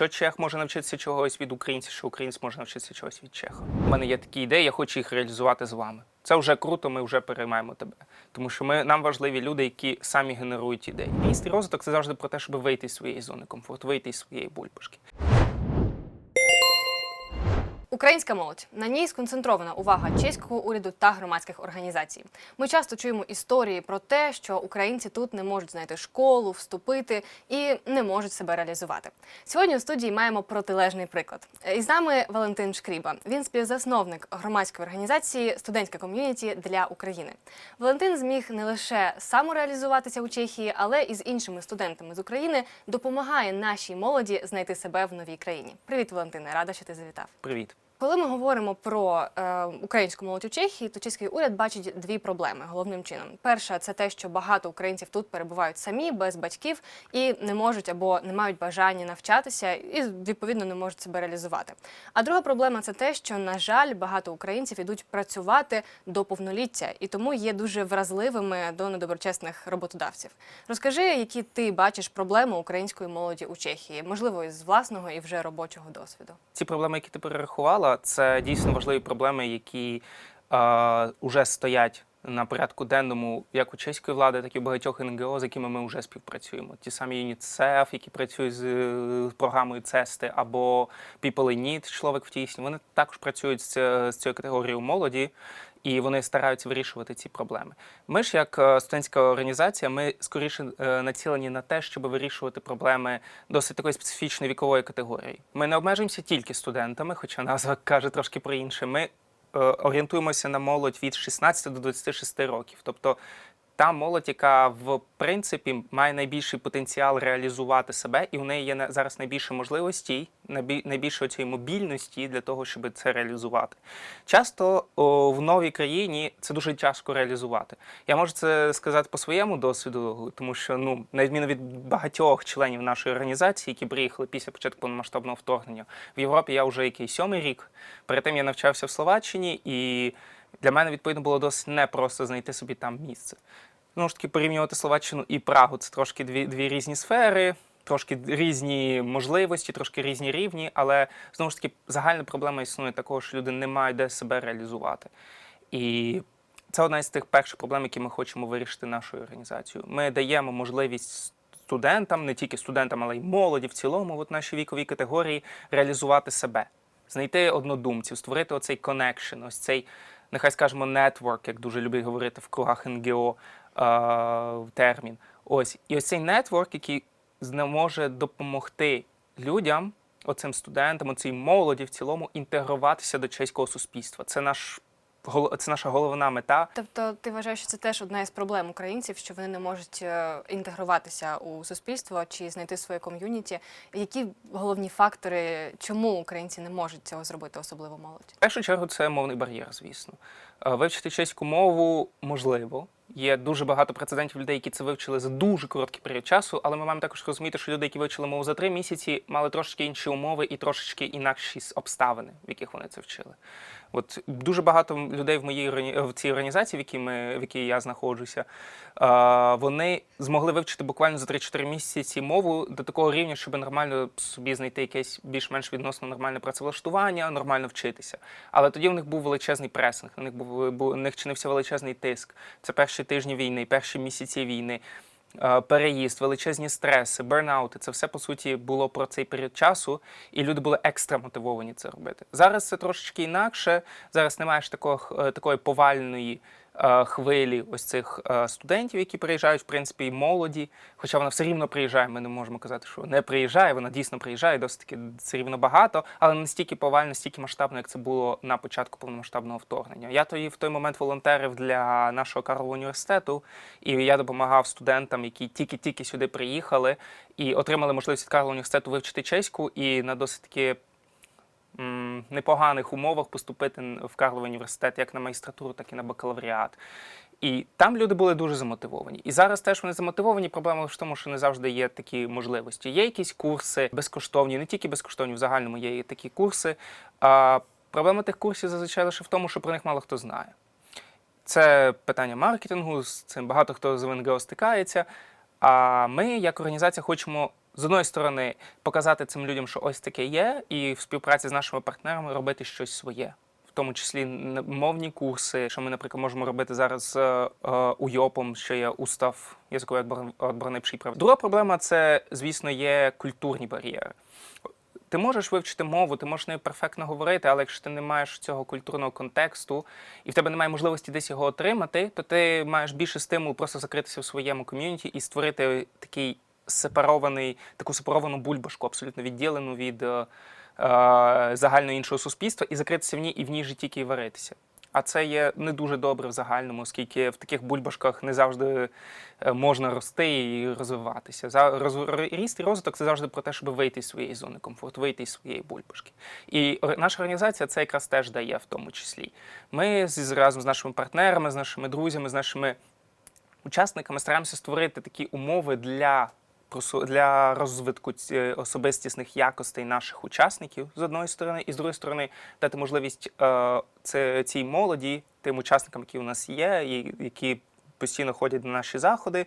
що чех може навчитися чогось від українця, що українець може навчитися чогось від чеха. У мене є такі ідеї, я хочу їх реалізувати з вами. Це вже круто, ми вже переймаємо тебе. Тому що ми нам важливі люди, які самі генерують ідеї. Міст і розвиток це завжди про те, щоб вийти з своєї зони комфорту, вийти з своєї бульбашки. Українська молодь на ній сконцентрована увага чеського уряду та громадських організацій. Ми часто чуємо історії про те, що українці тут не можуть знайти школу, вступити і не можуть себе реалізувати. Сьогодні у студії маємо протилежний приклад. І з нами Валентин Шкріба. Він співзасновник громадської організації Студентська ком'юніті для України. Валентин зміг не лише самореалізуватися у Чехії, але і з іншими студентами з України допомагає нашій молоді знайти себе в новій країні. Привіт, Валентине, рада, що ти завітав. Привіт. Коли ми говоримо про е, українську молодь у Чехії, то чеський уряд бачить дві проблеми головним чином. Перша це те, що багато українців тут перебувають самі без батьків і не можуть або не мають бажання навчатися, і відповідно не можуть себе реалізувати. А друга проблема це те, що на жаль, багато українців ідуть працювати до повноліття і тому є дуже вразливими до недоброчесних роботодавців. Розкажи, які ти бачиш проблеми української молоді у Чехії, можливо, із власного і вже робочого досвіду. Ці проблеми, які ти перерахувала, це дійсно важливі проблеми, які вже стоять на порядку денному як у чеської влади, так і багатьох НГО, з якими ми вже співпрацюємо. Ті самі ЮНІЦЕФ, які працюють з програмою ЦЕСТи, або People in Need, чоловік в тісні. Вони також працюють з цією категорією молоді. І вони стараються вирішувати ці проблеми. Ми ж, як е, студентська організація, ми скоріше е, націлені на те, щоб вирішувати проблеми досить такої специфічної вікової категорії. Ми не обмежуємося тільки студентами, хоча назва каже трошки про інше. Ми е, орієнтуємося на молодь від 16 до 26 років. Тобто та молодь, яка в принципі має найбільший потенціал реалізувати себе, і у неї є зараз найбільше можливостей, найбільше цієї мобільності для того, щоб це реалізувати. Часто о, в новій країні це дуже тяжко реалізувати. Я можу це сказати по своєму досвіду, тому що ну на відміну від багатьох членів нашої організації, які приїхали після початку повномасштабного вторгнення в Європі, я вже який сьомий рік. Перед тим я навчався в Словаччині, і для мене відповідно було досить непросто знайти собі там місце. Знову ж таки, порівнювати Словаччину і Прагу це трошки дві, дві різні сфери, трошки різні можливості, трошки різні рівні, але знову ж таки загальна проблема існує такого, що люди не мають де себе реалізувати. І це одна з тих перших проблем, які ми хочемо вирішити нашою організацією. Ми даємо можливість студентам, не тільки студентам, але й молоді в цілому, от нашій віковій категорії, реалізувати себе, знайти однодумців, створити оцей коннекшн, ось цей, нехай скажемо, нетворк, як дуже люблять говорити в кругах НГО термін. Ось і ось цей нетворк, який може допомогти людям, оцим студентам, оцій молоді в цілому інтегруватися до чеського суспільства. Це наш це наша головна мета. Тобто, ти вважаєш, що це теж одна із проблем українців, що вони не можуть е, інтегруватися у суспільство чи знайти своє ком'юніті. Які головні фактори, чому українці не можуть цього зробити, особливо молодь? В першу чергу це мовний бар'єр, звісно. Е, Вивчити чеську мову можливо. Є дуже багато прецедентів людей, які це вивчили за дуже короткий період часу, але ми маємо також розуміти, що люди, які вивчили мову за три місяці, мали трошки інші умови і трошечки інакші обставини, в яких вони це вчили. От дуже багато людей в моїй в цій організації, в якій ми в якій я знаходжуся, вони змогли вивчити буквально за 3-4 місяці мову до такого рівня, щоб нормально собі знайти якесь більш-менш відносно нормальне працевлаштування, нормально вчитися. Але тоді в них був величезний пресинг, у них був у них чинився величезний тиск. Це перші тижні війни, перші місяці війни. Е, Переїзд, величезні стреси, бернаути це все по суті було про цей період часу, і люди були екстра мотивовані це робити. Зараз це трошечки інакше. Зараз немає ж е, такої повальної хвилі ось цих е, студентів, які приїжджають, в принципі, і молоді. Хоча вона все рівно приїжджає. Ми не можемо казати, що не приїжджає. Вона дійсно приїжджає, досить таки все рівно багато, але не настільки повально, настільки масштабно, як це було на початку повномасштабного вторгнення. Я тоді в той момент волонтерив для нашого Карлового університету, і я допомагав студентам, які тільки-тільки сюди приїхали і отримали можливість від Карлового університету вивчити чеську і на досить таки непоганих умовах поступити в Карловий університет як на магістратуру, так і на бакалавріат. І там люди були дуже замотивовані. І зараз теж вони замотивовані. Проблема в тому, що не завжди є такі можливості. Є якісь курси безкоштовні, не тільки безкоштовні, в загальному є і такі курси. А проблема тих курсів зазвичай лише в тому, що про них мало хто знає. Це питання маркетингу, з цим багато хто з НГО стикається. А ми, як організація, хочемо з одної сторони показати цим людям, що ось таке є, і в співпраці з нашими партнерами робити щось своє. В тому числі мовні курси, що ми, наприклад, можемо робити зараз е, е, УЙОПом, що є устав язикової відбор- відборної прав. Друга проблема це, звісно, є культурні бар'єри. Ти можеш вивчити мову, ти можеш нею перфектно говорити, але якщо ти не маєш цього культурного контексту і в тебе немає можливості десь його отримати, то ти маєш більше стимулу просто закритися в своєму ком'юніті і створити такий сепарований, таку сепаровану бульбашку, абсолютно відділену від е, е, загально іншого суспільства, і закритися в ній і в ній же тільки і варитися. А це є не дуже добре в загальному, оскільки в таких бульбашках не завжди е, можна рости і розвиватися. За ріст і розвиток це завжди про те, щоб вийти з своєї зони комфорту, вийти з своєї бульбашки. І наша організація це якраз теж дає в тому числі. Ми разом з нашими партнерами, з нашими друзями, з нашими учасниками стараємося створити такі умови для. Для розвитку особистісних якостей наших учасників з одної сторони, і з другої сторони дати можливість е, це, цій молоді, тим учасникам, які у нас є, і які постійно ходять на наші заходи,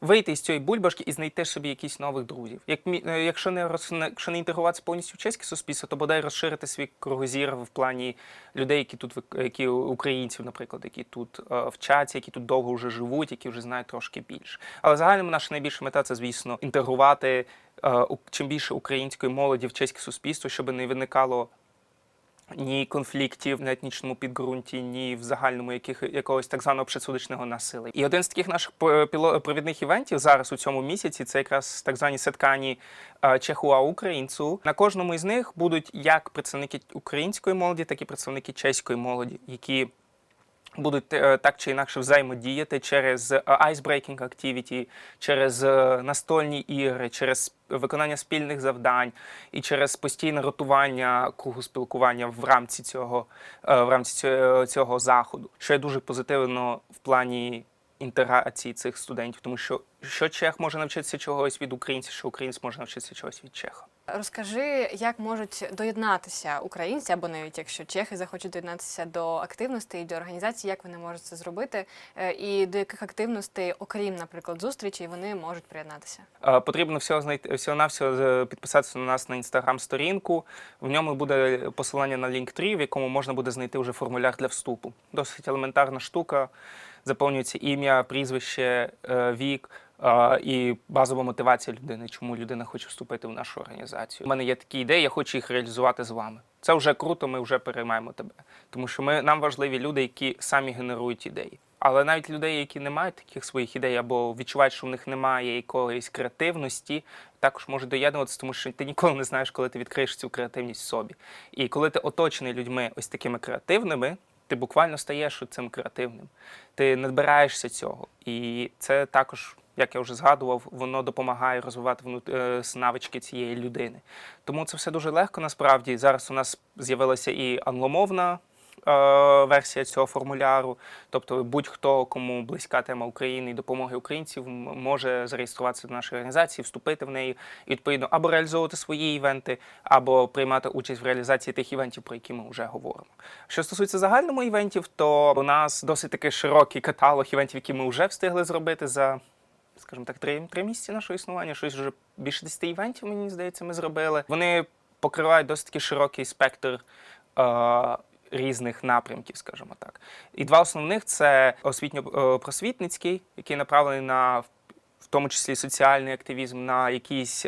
вийти з цієї бульбашки і знайти собі якісь нових друзів. Як, е, якщо, не роз, якщо не інтегруватися повністю в чеське суспільство, то бодай розширити свій кругозір в плані людей, які тут які українців, наприклад, які тут е, вчаться, які тут довго вже живуть, які вже знають трошки більше. Але загальному наша найбільша мета це, звісно, інтегрувати е, чим більше української молоді в чеське суспільство, щоб не виникало ні конфліктів на етнічному підґрунті, ні в загальному яких, якогось так званого предсудочного насилля. І один з таких наших провідних івентів зараз у цьому місяці це якраз так звані сеткані Чехуа Українцю. На кожному із них будуть як представники української молоді, так і представники чеської молоді, які будуть е, так чи інакше взаємодіяти через е, icebreaking activity, через е, настольні ігри, через виконання спільних завдань і через постійне ротування кругу спілкування в рамці цього, в рамці цього, заходу, що є дуже позитивно в плані інтеграції цих студентів, тому що що чех може навчитися чогось від українця, що українець може навчитися чогось від чеха. Розкажи, як можуть доєднатися українці, або навіть якщо чехи захочуть доєднатися до активностей, до організацій, як вони можуть це зробити, Е, і до яких активностей, окрім, наприклад, зустрічей, вони можуть приєднатися. Е, Потрібно всього знайти всього навсього підписатися на нас на інстаграм-сторінку. В ньому буде посилання на Linktree, в якому можна буде знайти вже формуляр для вступу. Досить елементарна штука. Заповнюється ім'я, прізвище, е, вік е, і базова мотивація людини, чому людина хоче вступити в нашу організацію. У мене є такі ідеї, я хочу їх реалізувати з вами. Це вже круто, ми вже переймаємо тебе. Тому що ми нам важливі люди, які самі генерують ідеї. Але навіть людей, які не мають таких своїх ідей або відчувають, що в них немає якоїсь креативності, також можуть доєднуватися, тому що ти ніколи не знаєш, коли ти відкриєш цю креативність в собі. І коли ти оточений людьми ось такими креативними, ти буквально стаєш цим креативним. Ти надбираєшся цього. І це також, як я вже згадував, воно допомагає розвивати е, навички цієї людини. Тому це все дуже легко насправді. Зараз у нас з'явилася і англомовна е, версія цього формуляру. Тобто будь-хто, кому близька тема України і допомоги українців, може зареєструватися до нашої організації, вступити в неї і відповідно або реалізовувати свої івенти, або приймати участь в реалізації тих івентів, про які ми вже говоримо. Що стосується загальному івентів, то у нас досить таки широкий каталог івентів, які ми вже встигли зробити за. Скажімо так, три, три місяці нашого існування, щось вже більше 10 івентів, мені здається, ми зробили. Вони покривають досить таки широкий спектр е, різних напрямків, скажімо так. І два основних це освітньо-просвітницький, який направлений на в тому числі соціальний активізм, на якісь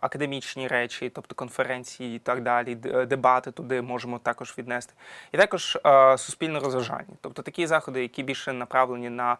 академічні речі, тобто конференції і так далі, дебати туди можемо також віднести. І також суспільне розважання, тобто такі заходи, які більше направлені на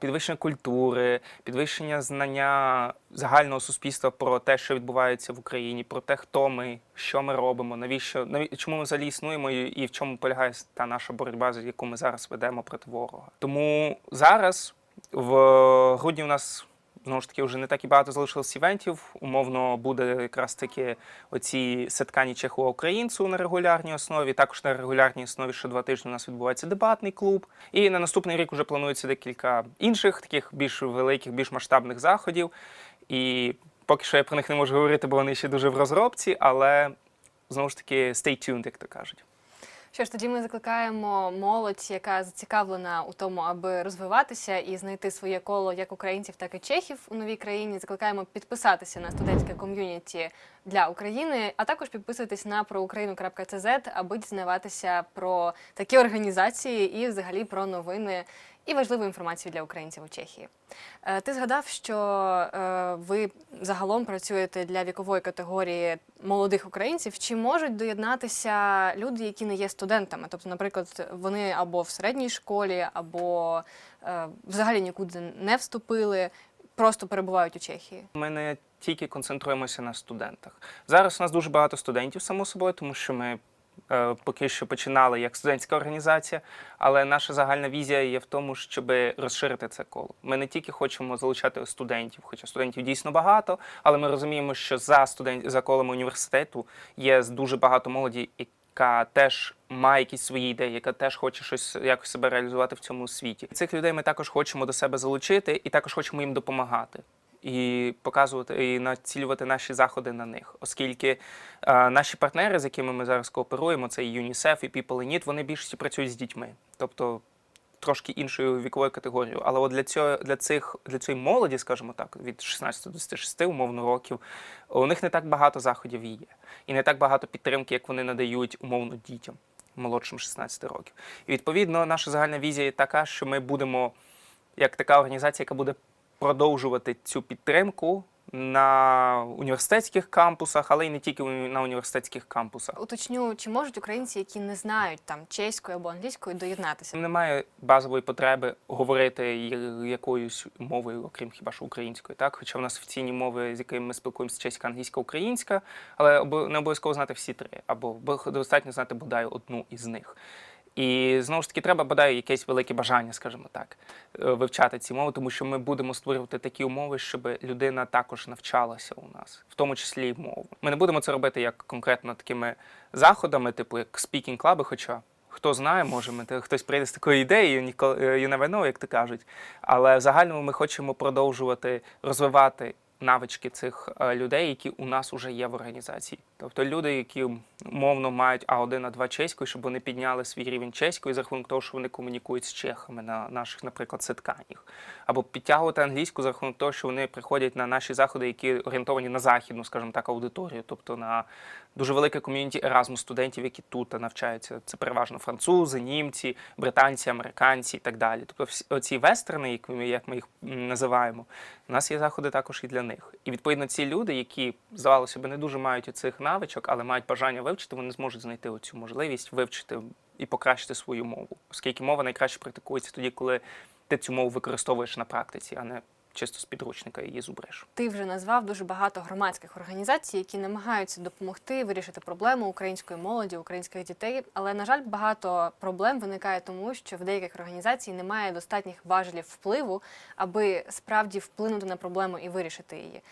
підвищення культури, підвищення знання загального суспільства про те, що відбувається в Україні, про те, хто ми, що ми робимо, навіщо наві- чому ми взагалі існуємо і, в чому полягає та наша боротьба, яку ми зараз ведемо проти ворога. Тому зараз в грудні у нас. Знову ж таки, вже не так і багато залишилось івентів. Умовно буде якраз таки оці сеткані чеху українцю на регулярній основі. Також на регулярній основі що два тижні у нас відбувається дебатний клуб. І на наступний рік вже планується декілька інших таких більш великих, більш масштабних заходів. І поки що я про них не можу говорити, бо вони ще дуже в розробці, але знову ж таки stay tuned, як то кажуть. Що ж, тоді ми закликаємо молодь, яка зацікавлена у тому, аби розвиватися і знайти своє коло як українців, так і чехів у новій країні. Закликаємо підписатися на студентське ком'юніті для України, а також підписуйтесь на проукраїну.цз, аби дізнаватися про такі організації і взагалі про новини і важливу інформацію для українців у Чехії. Е, Ти згадав, що е, ви загалом працюєте для вікової категорії молодих українців. Чи можуть доєднатися люди, які не є студентами? Тобто, наприклад, вони або в середній школі, або е, взагалі нікуди не вступили, просто перебувають у Чехії. Ми не тільки концентруємося на студентах. Зараз у нас дуже багато студентів, само собою, тому що ми поки що починали як студентська організація, але наша загальна візія є в тому, щоб розширити це коло. Ми не тільки хочемо залучати студентів, хоча студентів дійсно багато, але ми розуміємо, що за студент за колами університету є дуже багато молоді. Яка теж має якісь свої ідеї, яка теж хоче щось якось себе реалізувати в цьому світі. Цих людей ми також хочемо до себе залучити і також хочемо їм допомагати і показувати і націлювати наші заходи на них, оскільки е, наші партнери, з якими ми зараз кооперуємо, це і ЮНІСЕФ, і People in Need, вони більшості працюють з дітьми, тобто трошки іншою віковою категорією. Але от для цього для цих для цієї молоді, скажімо так, від 16 до 26 умовно років, у них не так багато заходів є, і не так багато підтримки, як вони надають умовно дітям молодшим 16 років. І відповідно наша загальна візія така, що ми будемо як така організація, яка буде продовжувати цю підтримку на університетських кампусах, але й не тільки на університетських кампусах. Уточню, чи можуть українці, які не знають там чеської або англійської, доєднатися? Немає базової потреби говорити якоюсь мовою, окрім хіба що української, так? Хоча в нас офіційні мови, з якими ми спілкуємося, чеська, англійська, українська, але не обов'язково знати всі три, або бо- достатньо знати бодай одну із них. І знову ж таки, треба бодай якесь велике бажання, скажімо так, е, вивчати ці мови, тому що ми будемо створювати такі умови, щоб людина також навчалася у нас, в тому числі і мову. Ми не будемо це робити як конкретно такими заходами, типу як speaking клаби, хоча. Хто знає, може, ми, хтось прийде з такою ідеєю, ніколи never know, як то кажуть. Але в загальному ми хочемо продовжувати розвивати навички цих е, людей, які у нас вже є в організації. Тобто люди, які умовно мають А1, А2 чеською, щоб вони підняли свій рівень чеської за рахунок того, що вони комунікують з чехами на наших, наприклад, ситканнях. Або підтягувати англійську за рахунок того, що вони приходять на наші заходи, які орієнтовані на західну, скажімо так, аудиторію, тобто на дуже велике ком'юніті Erasmus студентів, які тут навчаються. Це переважно французи, німці, британці, американці і так далі. Тобто оці вестерни, як ми, їх називаємо, у нас є заходи також і для них. І відповідно ці люди, які здавалося б не дуже мають цих навичок, але мають бажання вивчити, вони зможуть знайти оцю можливість вивчити і покращити свою мову, оскільки мова найкраще практикується тоді, коли ти цю мову використовуєш на практиці, а не чисто з підручника її зубриш. Ти вже назвав дуже багато громадських організацій, які намагаються допомогти вирішити проблему української молоді, українських дітей. Але на жаль, багато проблем виникає тому, що в деяких організацій немає достатніх важелів впливу, аби справді вплинути на проблему і вирішити її.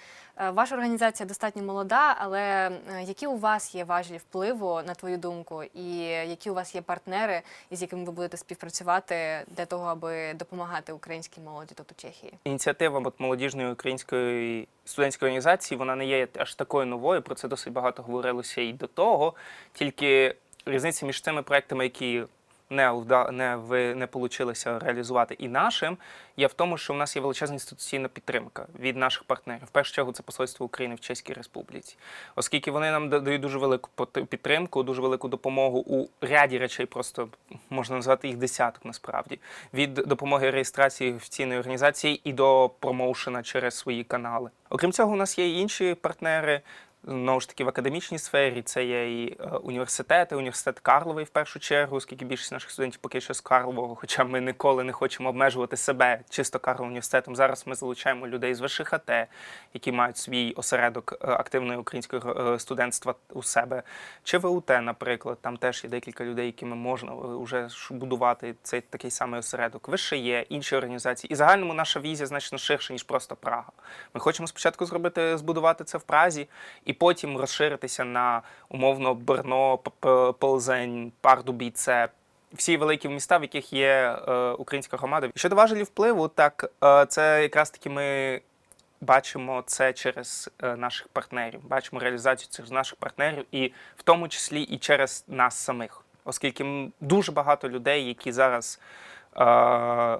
Е, Ваша організація достатньо молода, але е, які у вас є важелі впливу, на твою думку, і які у вас є партнери, із якими ви будете співпрацювати для того, аби допомагати українській молоді тут у Чехії? Ініціатива от, молодіжної української студентської організації вона не є аж такою новою. Про це досить багато говорилося і до того. Тільки різниця між цими проектами, які не вда- не ви не получилося реалізувати і нашим, є в тому, що в нас є величезна інституційна підтримка від наших партнерів. В першу чергу це посольство України в Чеській Республіці, оскільки вони нам да- дають дуже велику підтримку, дуже велику допомогу у ряді речей, просто можна назвати їх десяток насправді. Від допомоги реєстрації офіційної організації і до промоушена через свої канали. Окрім цього, у нас є і інші партнери. Знову ж таки, в академічній сфері це є і е, університети, університет Карловий в першу чергу, оскільки більшість наших студентів поки що з Карлового, хоча ми ніколи не хочемо обмежувати себе чисто Карловим університетом. Зараз ми залучаємо людей з ВШХТ, які мають свій осередок е, активної української е, студентства у себе. Чи ВУТ, наприклад, там теж є декілька людей, якими можна вже будувати цей такий самий осередок. Вище є інші організації. І загальному наша візія значно ширша, ніж просто Прага. Ми хочемо спочатку зробити, збудувати це в Празі, і потім розширитися на умовно П- Ползень, Пардубіце. Всі великі міста, в яких є е, українська громада. Щодо важелів впливу, так е, це якраз таки ми бачимо це через е, наших партнерів, бачимо реалізацію через наших партнерів, і в тому числі і через нас самих. оскільки дуже багато людей, які зараз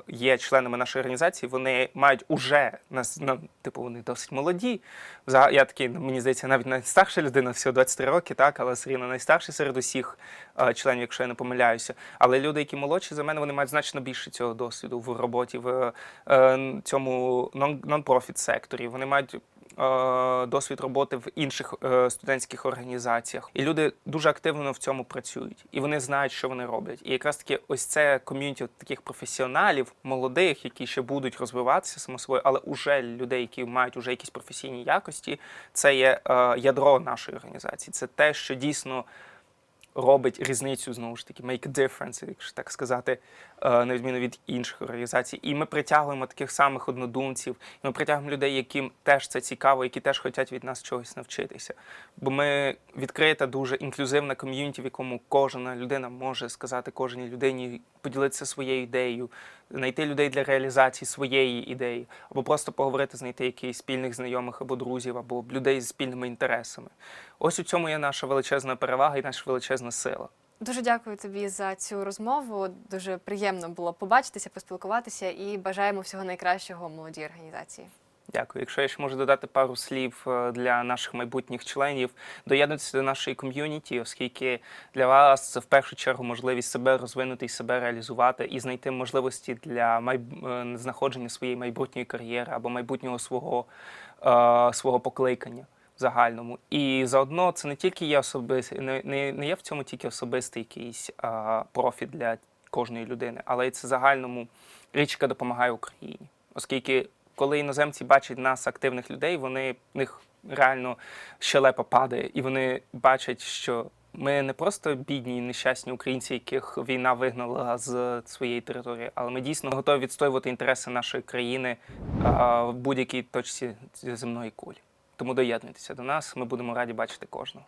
є членами нашої організації, вони мають уже нас на типу вони досить молоді. Я такий, ну, мені здається, навіть найстарша людина, всього 23 роки, так, але все рівно найстарший серед усіх е, членів, якщо я не помиляюся. Але люди, які молодші за мене, вони мають значно більше цього досвіду в роботі в е, цьому нон- нон-профіт секторі. Вони мають е, досвід роботи в інших е, студентських організаціях. І люди дуже активно в цьому працюють, і вони знають, що вони роблять. І якраз таки ось це ком'юніті таких професіоналів, молодих, які ще будуть розвиватися само собою, але уже людей, які мають уже якісь професійні якості, це є е, ядро нашої організації. Це те, що дійсно робить різницю знову ж таки, make a difference, якщо так сказати, е, на відміну від інших організацій. І ми притягуємо таких самих однодумців, і ми притягуємо людей, яким теж це цікаво, які теж хочуть від нас чогось навчитися. Бо ми відкрита, дуже інклюзивна ком'юніті, в якому кожна людина може сказати кожній людині, поділитися своєю ідеєю, знайти людей для реалізації своєї ідеї, або просто поговорити, знайти якихось спільних знайомих або друзів, або людей з спільними інтересами. Ось у цьому є наша величезна перевага і наша величезна сила. Дуже дякую тобі за цю розмову. Дуже приємно було побачитися, поспілкуватися і бажаємо всього найкращого молодій організації. Дякую. Якщо я ще можу додати пару слів е, для наших майбутніх членів, доєднуйтеся до нашої ком'юніті, оскільки для вас це в першу чергу можливість себе розвинути і себе реалізувати, і знайти можливості для майб... е, знаходження своєї майбутньої кар'єри або майбутнього свого, е, свого покликання. Загальному і заодно це не тільки є особистий, не, не, не є в цьому тільки особистий якийсь а, профіт для кожної людини, але й це загальному річ, яка допомагає Україні, оскільки коли іноземці бачать нас, активних людей, вони в них реально щелепа падає, і вони бачать, що ми не просто бідні і нещасні українці, яких війна вигнала з своєї території, але ми дійсно готові відстоювати інтереси нашої країни в будь-якій точці земної кулі. Тому доєднуйтеся до нас, ми будемо раді бачити кожного.